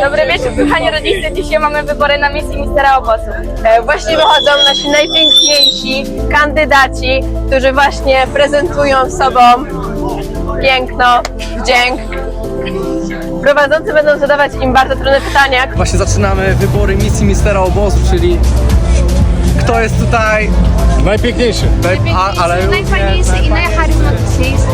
Dobry wieczór, kochani rodzice. Dzisiaj mamy wybory na misję mistera obozu. E, Właśnie wychodzą nasi najpiękniejsi kandydaci, którzy właśnie prezentują sobą piękno, wdzięk. Prowadzący będą zadawać im bardzo trudne pytania. Właśnie zaczynamy wybory misji mistera obozu, czyli kto jest tutaj Najpiękniejszy. a, ale najfajniejszy i najcharyzmatyczniejszy.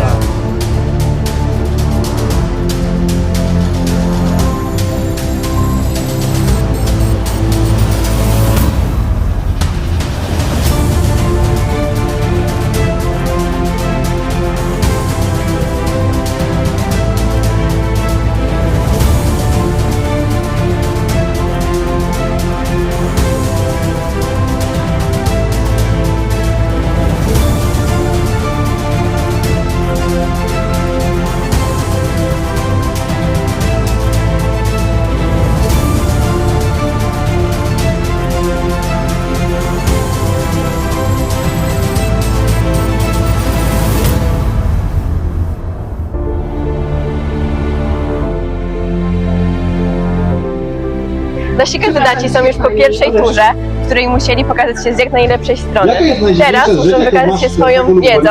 Nasi kandydaci są już po pierwszej turze, w której musieli pokazać się z jak najlepszej strony. Teraz muszą wykazać się swoją wiedzą,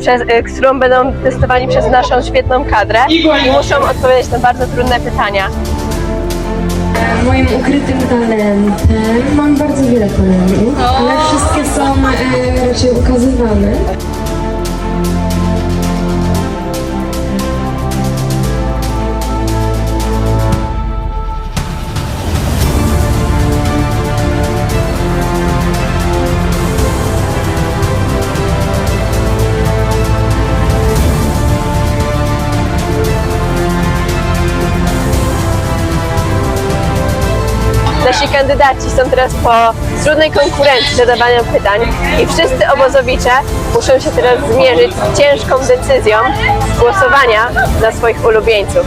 przez, y, którą będą testowani przez naszą świetną kadrę i muszą odpowiadać na bardzo trudne pytania. Moim ukrytym talentem mam bardzo wiele talentów, ale wszystkie są raczej ukazywane. Nasi kandydaci są teraz po trudnej konkurencji zadawania pytań i wszyscy obozowicze muszą się teraz zmierzyć z ciężką decyzją głosowania na swoich ulubieńców.